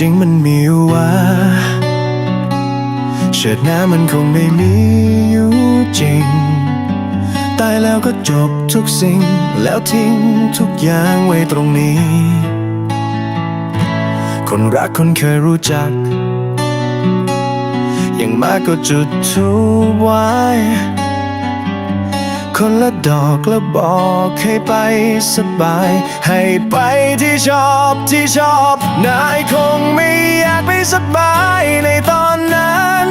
จริงมันมีอยู่ว่าเชิดหน้ามันคงไม่มีอยู่จริง ตายแล้วก็จบทุกสิ่ง แล้วทิ้งทุกอย่างไว้ตรงนี้ คนรักคนเคยรู้จัก อย่างมากก็จุดทูบไว้คนละดอกล้วบอกให้ไปสบาย ให้ไปที่ชอบที่ชอบ นายคงไม่อยากไปสบายในตอนนั้น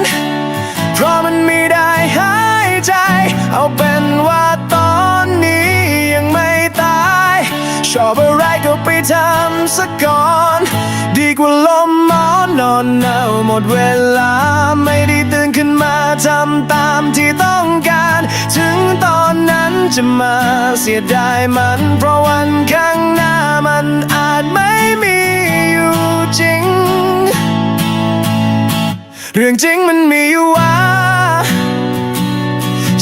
เพราะมันไม่ได้หายใจ เอาเป็นว่าตอนนี้ยังไม่ตาย ชอบอะไรก็ไปทำสักก่อน ดีกว่าลมหมอนนอนหนาวหมดเวลา ไม่ได้ตื่นขึ้นมาทำตามที่ต้องการ ถึงตอนนั้นจะมาเสียดายมัน เพราะวันข้างหน้ามันอาจไม่มี อยู่จริง เรื่องจริงมันมีอยู่ว่า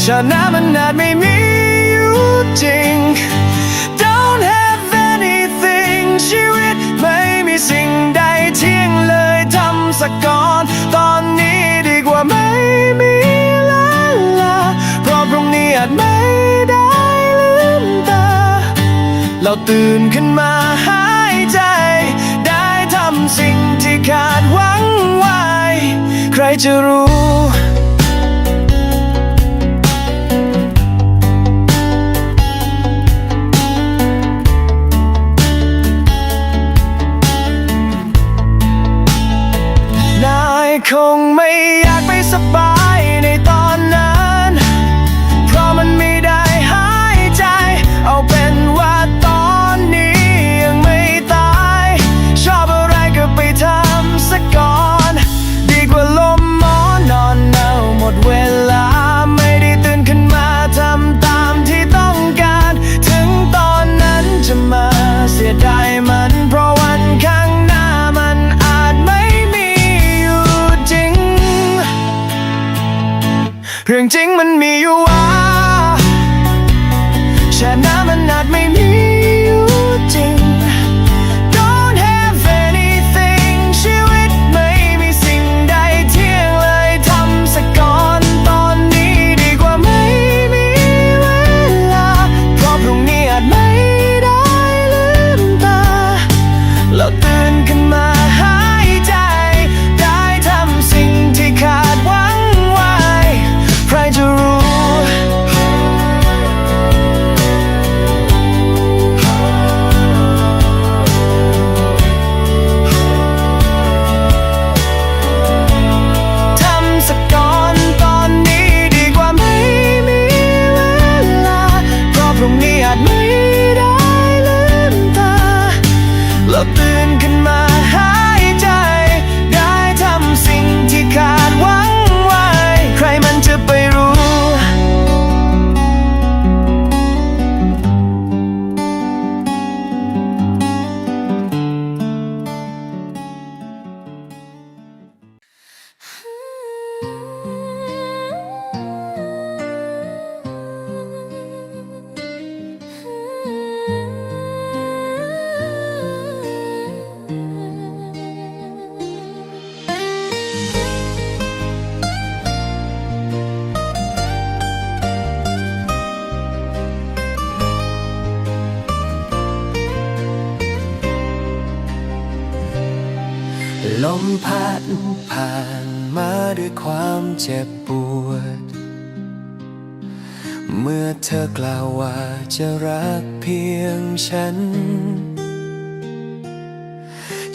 ชาติหน้ามันอาจไม่มีอยู่จริง Don't have anything ชีวิตไม่มีสิ่งใดเที่ยงเลยทำสักก่อนตอนนี้ดีกว่าไม่มีลาลาเพราะพรุ่งนี้อาจไม่ได้ลืมตา เราตื่นขึ้นมาหา สิ่งที่คาดหวังไว้ ใครจะรู้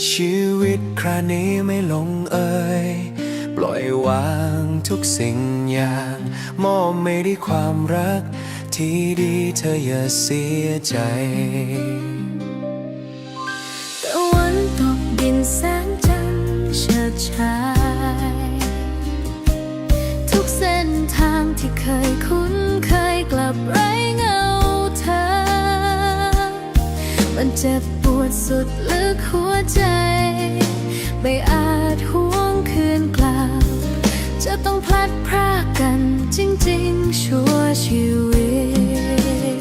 ชีวิตครานี้ไม่ลงเอยปล่อยวางทุกสิ่งอย่าง มอบไม่ได้ความรัก ที่ดีเธออย่าเสียใจตะวันตกดินแสงจันทร์เฉิดฉาย ทุกเส้นทางที่เคยคุ้นเคยกลับร มันเจ็บปวดสุดลึกหัวใจ ไม่อาจหวงคืนกลับ จะต้องพลัดพรากกันจริงๆ ชั่วชีวิต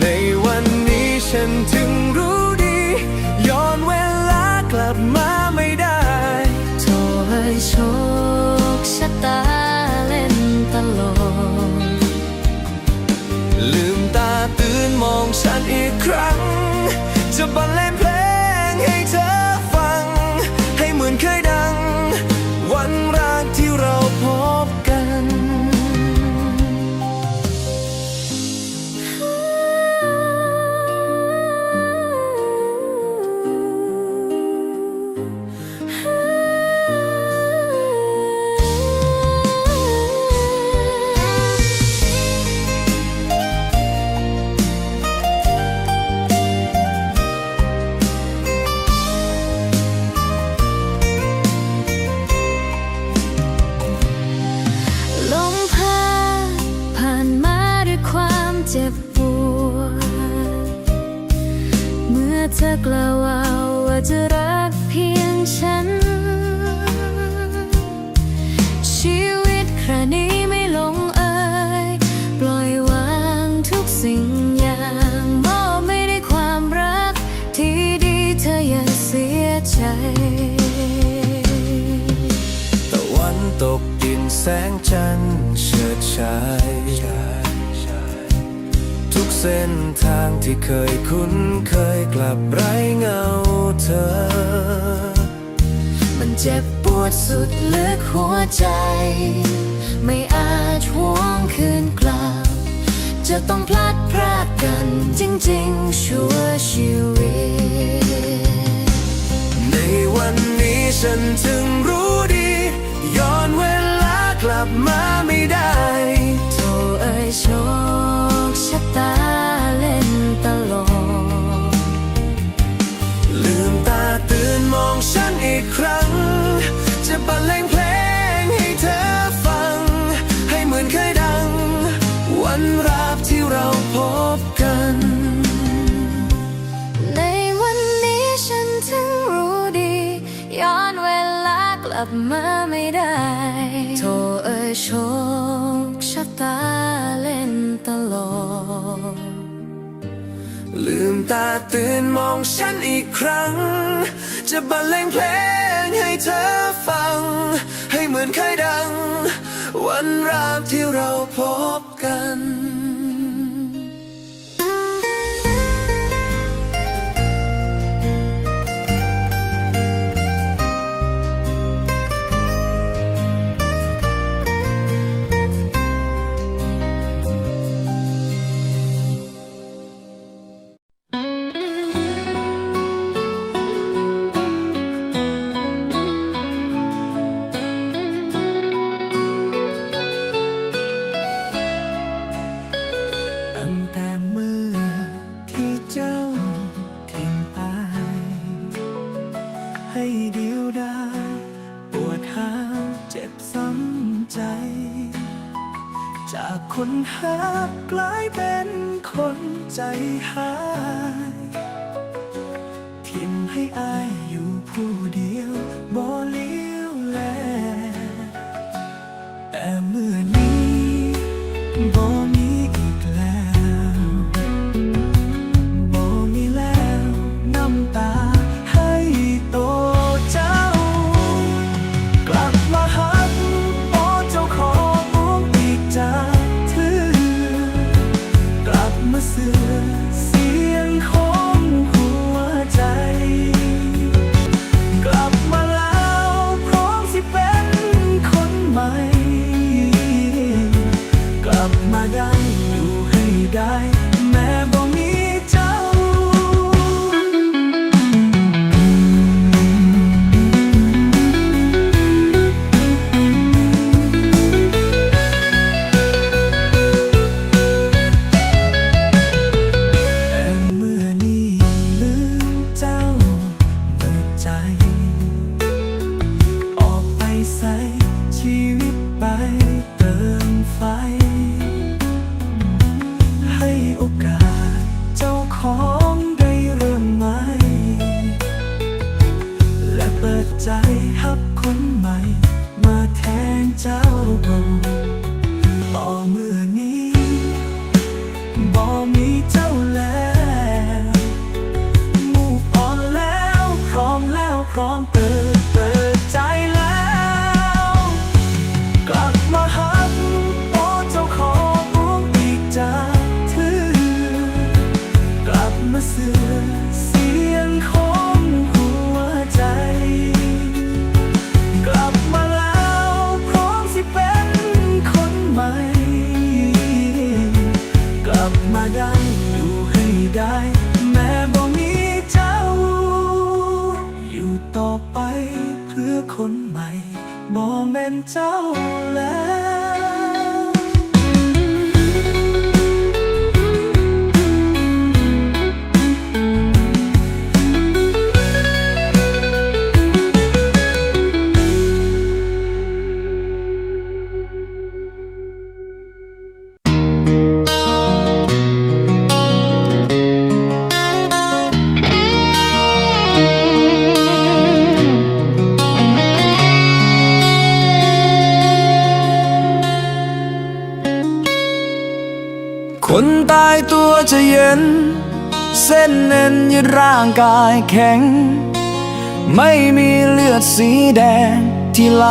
ในวันนี้ฉันถึงรู้ จะ กล่าวว่าจะรักเพียงฉัน ชีวิตครานี้ไม่ลงเอยปล่อยวางทุกสิ่งอย่างมอบไม่ได้ความรัก ที่ดีเธออย่าเสียใจตะวันตกดินแสงจันทร์เฉิดฉาย เส้นทางที่เคยคุ้นเคยกลับไร้เงาเธอ มันเจ็บปวดสุดลึกหัวใจ ไม่อาจหวงคืนกลับ จะต้องพลัดพรากกันจริงๆ ชั่วชีวิต ในวันนี้ฉันถึงรู้ดี ย้อนเวลากลับมาไม่ได้ มาไม่ได้โทเอ่ยโชคชะตาเล่นตลกลืมตาตื่นมองฉันอีกครั้ง จะบรรเลงเพลงให้เธอฟัง ให้เหมือนเคยดัง วันราบที่เราพบกัน คนหากลายเป็นคนใจหาย มาได้อยู่ให้ได้ แม้บ่มีเจ้า อยู่ต่อไปเพื่อคนใหม่บ่แม่นเจ้าแล้ว คนตายตัวจะเย็น เส้นเอ็นยึดร่างกายแข็ง ไม่มีเลือดสีแดง ที่ไหล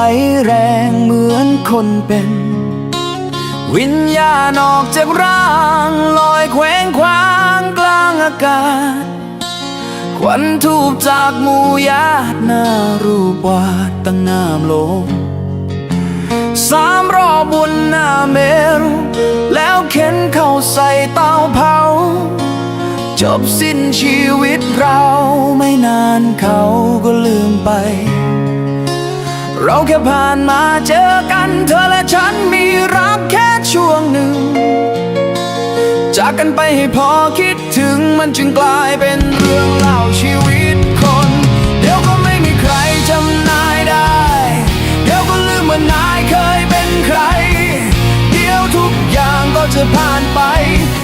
แรงเหมือนคนเป็น วิญญาณออกจากร่างลอยแขวงคว้างกลางอากาศควันทูบจากมู่ญาติหน้ารูปวาดตั้งน้ำลง สามรอบบุญหน้าเมรุแล้วเข็นเข้าใส่เตาเผา จบสิ้นชีวิตเราไม่นานเขาก็ลืมไป เราแค่ผ่านมาเจอกันเธอและฉันมีรักแค่ช่วงหนึ่ง จากกันไปให้พอคิดถึงมันจึงกลายเป็นเรื่องเล่าชีวิต จะผ่านไป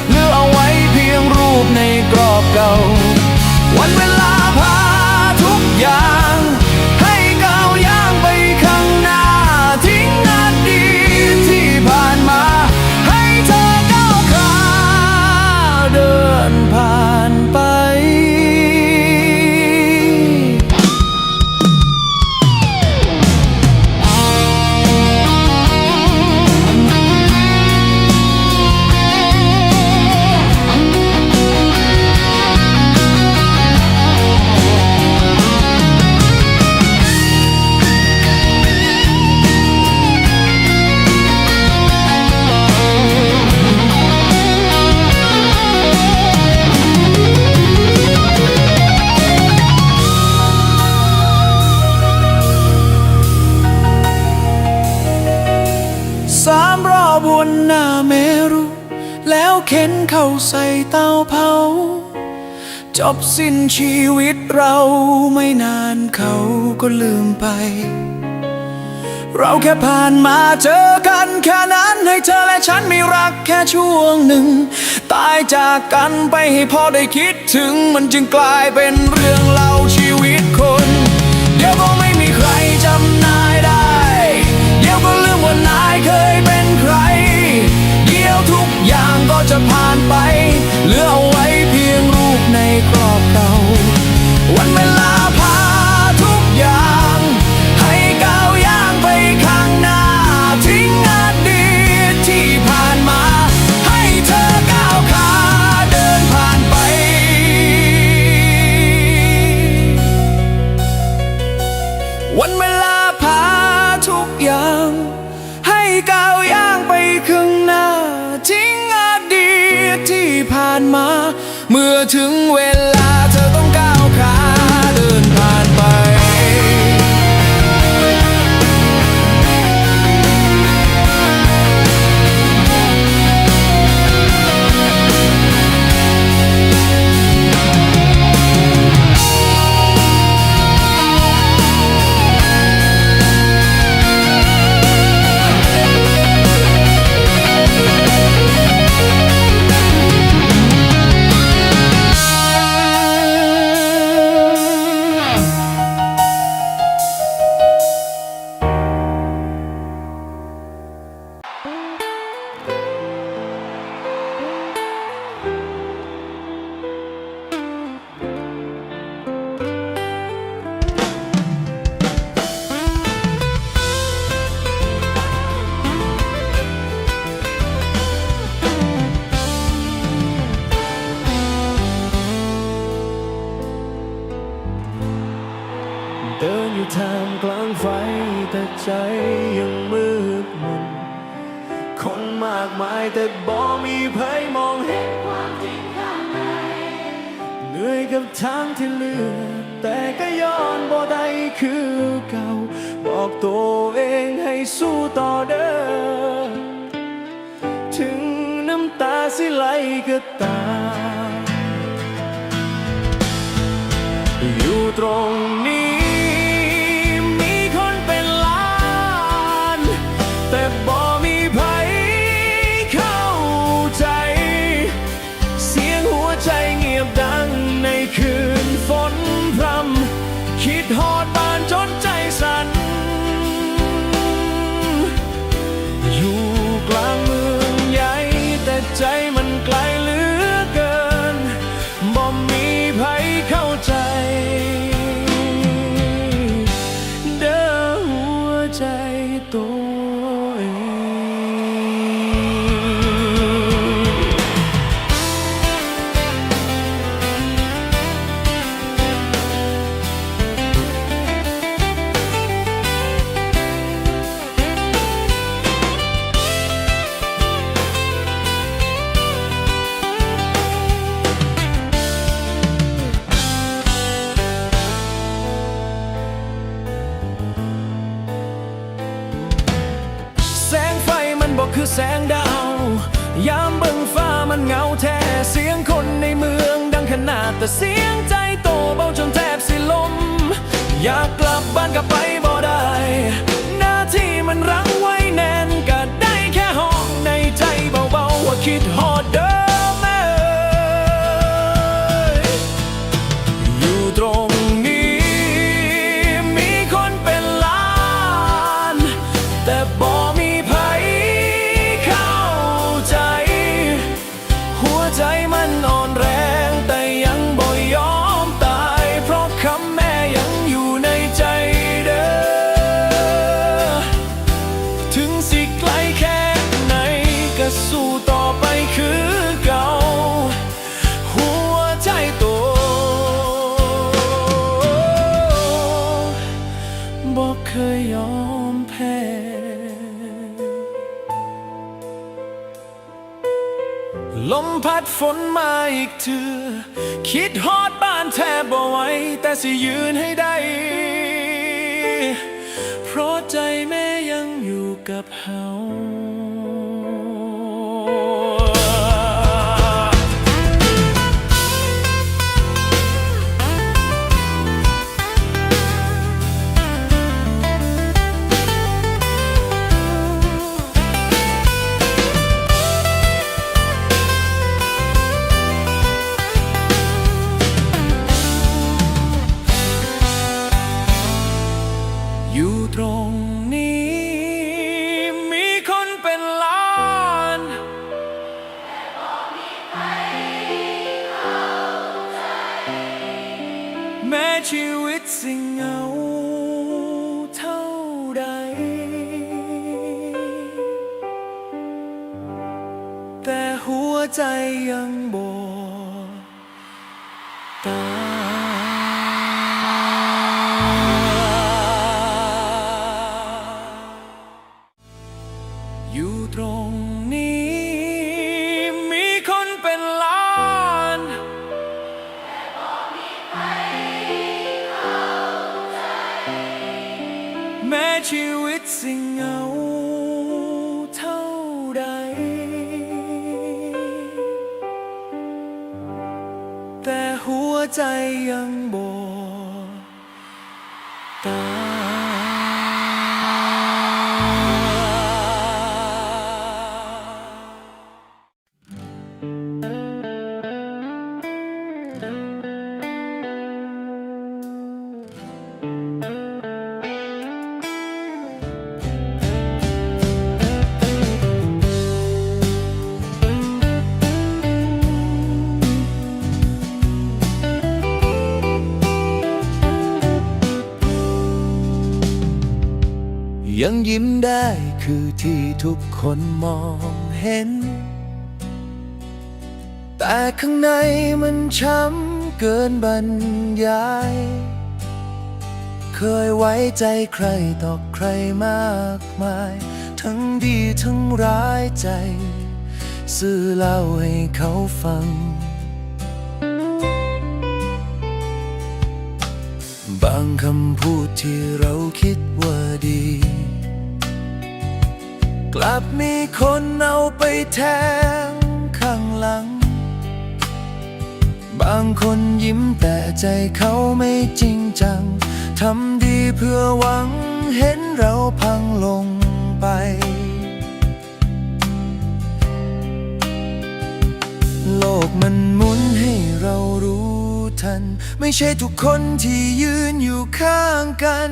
เหลือเอาไว้เพียงรูปในกรอบเก่า วันเวลา เข็นเข้าใส่เตาเผา จบสิ้นชีวิตเราไม่นานเขาก็ลืมไป เราแค่ผ่านมาเจอกันแค่นั้นให้เธอและฉันมีรักแค่ช่วงหนึ่ง ตายจากกันไปให้พอได้คิดถึงมันจึงกลายเป็นเรื่องเล่าชีวิตคน เดี๋ยว จะผ่านไป อยู่ตรงนี้ แต่เสียงใจโตเบาจนแทบสิลม อยากกลับบ้านกลับไปบอก งอยู่ในใจเด้อ ถึงสิไกลแค่ไหนก็สู้ต่อไปคือเก่า หัวใจโตบอกเคยยอมแพ้ลมพัดฝนมาอีกเถือ คิดฮอดบ้า แทบบ่ไหวแต่สิยืนให้ได้ เพราะใจแม่ยังอยู่กับเฮา แม้ชีวิตสิ่งเหงาเท่าใด แต่หัวใจยังบ ทุกคนมองเห็น แต่ข้างในมันช้ำเกินบรรยาย เคยไว้ใจใครต่อใครมากมาย ทั้งดีทั้งร้ายใจ ซื่อเล่าให้เขาฟัง บางคำพูดที่เราคิดว่าดี กลับมีคนเอาไปแทงข้างหลัง บางคนยิ้มแต่ใจเขาไม่จริงจัง ทำดีเพื่อหวังเห็นเราพังลงไปโลกมันหมุนให้เรารู้ทัน ไม่ใช่ทุกคนที่ยืนอยู่ข้างกัน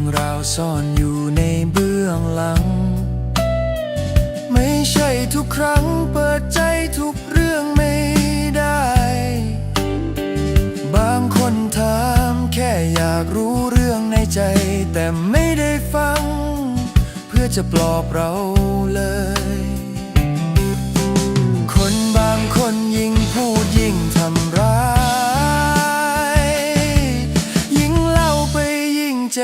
รื่องราวซ่อนอยู่ในเบื้องหลัง ไม่ใช่ทุกครั้งเปิดใจทุกเรื่องไม่ได้ บางคนถามแค่อยากรู้เรื่องในใจ แต่ไม่ได้ฟัง เพื่อจะปลอบเราเลย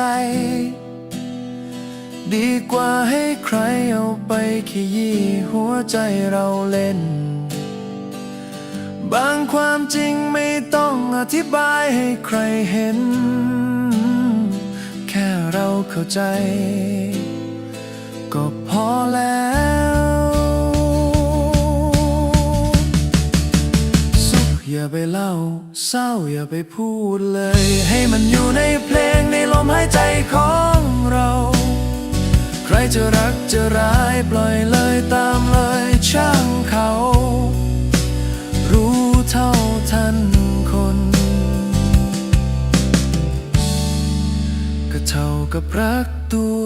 ใจ ดีกว่าให้ใครเอาไปขยี้หัวใจเราเล่น บางความจริงไม่ต้องอธิบายให้ใครเห็น แค่เราเข้าใจ ก็พอแล้ว อย่าไปเล่าเศร้าอย่าไปพูดเลย ให้มันอยู่ในเพลงในลมหายใจของเรา ใครจะรักจะร้ายปล่อยเลยตามเลยช่างเขา รู้เท่าทันคน ก็เท่ากับรักตัว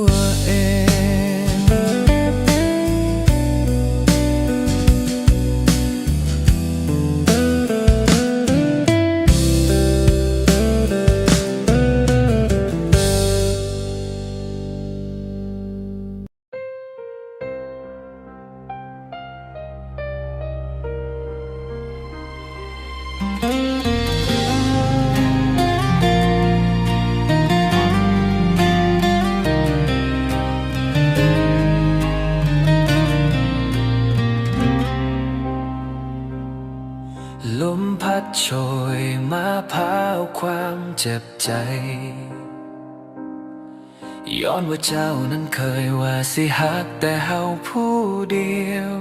ย้อนว่าเจ้านั้นเคยว่าสิหักแต่เฮาผู้เดียว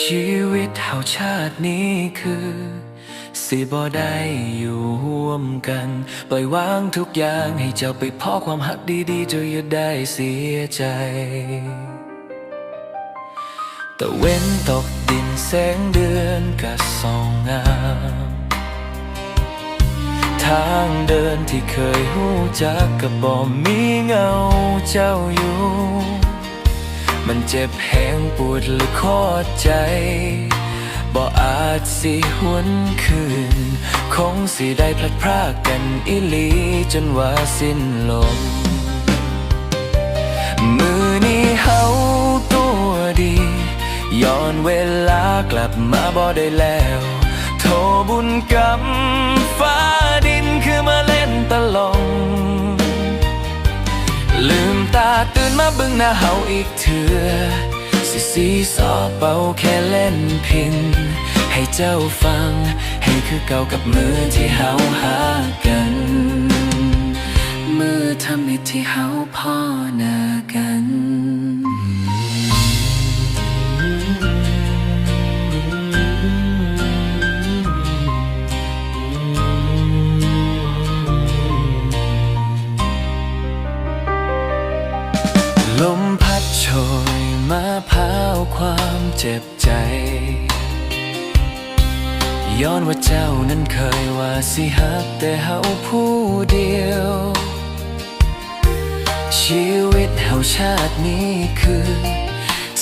ชีวิตเฮาชาตินี้คือ สิบ่ได้อยู่ร่วมกัน ปล่อยวางทุกอย่างให้เจ้าไปพอความหักดีๆเจ้าอย่าได้เสียใจแต่เว้นตกดินแสงเดือนก็ส่องงาม ทางเดินที่เคยหูจักก็บ่มีเงาเจ้าอยู่ มันเจ็บแหงปวดลึกคอใจ บ่อาจสิหวนคืน คงสิได้พลัดพรากกันอีหลีจนว่าสิ้นลม มือนี้เฮาตัวดี ย้อนเวลากลับมาบ่ได้แล้ว โบุญกรรมฟ้าดินคือมาเล่นตลง ลืมตาตื่นมาบึงหน้าเฮาอีกเถื่อสิสีสอเป่าแค่เล่นพิน ให้เจ้าฟัง ให้คือเก่ากับมือที่เฮาหากัน มือทำให้ที่เฮาพ่อหน้ากัน มาพาวความเจ็บใจ ย้อนว่าเจ้านั้นเคยว่าสิฮักแต่เฮาผู้เดียว ชีวิตเฮาชาตินี้คือ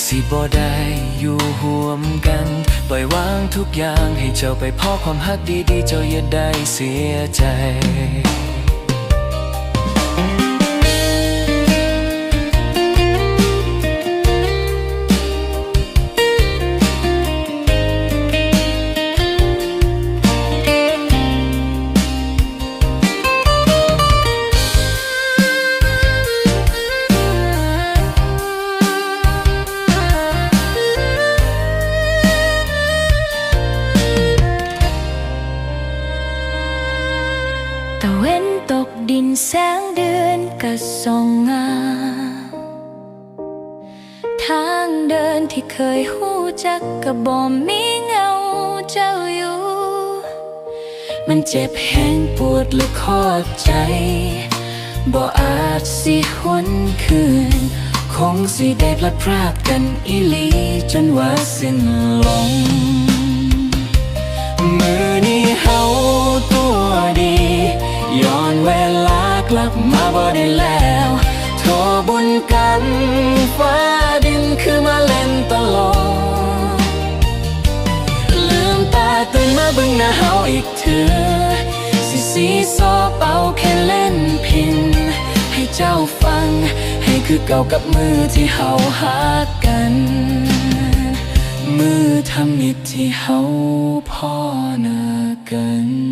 สิบ่ได้อยู่ห่วมกัน ปล่อยวางทุกอย่างให้เจ้าไปพ่อความฮักดีๆ เจ้าอย่าได้เสียใจ เจ้าอยู่ มันเจ็บแห้งปวดลึกขอบใจบ่อาจสิหวนคืน คงสิได้พลัดพรากกันอีหลี จนว่าสิ้นลมมือนี้เฮาตัวดี ย้อนเวลากลับมาบ่ได้แล้วโทบุญกัน ฟ้าดินคือมาเล่นตลกลื มาบึงหน้าเฮาอีกเถือสิสีซอเป่าแค่เล่นพิน ให้เจ้าฟัง ให้คือเก่ากับมือที่เฮาหากัน มือทำมิตรที่เฮาพ่อหน้ากัน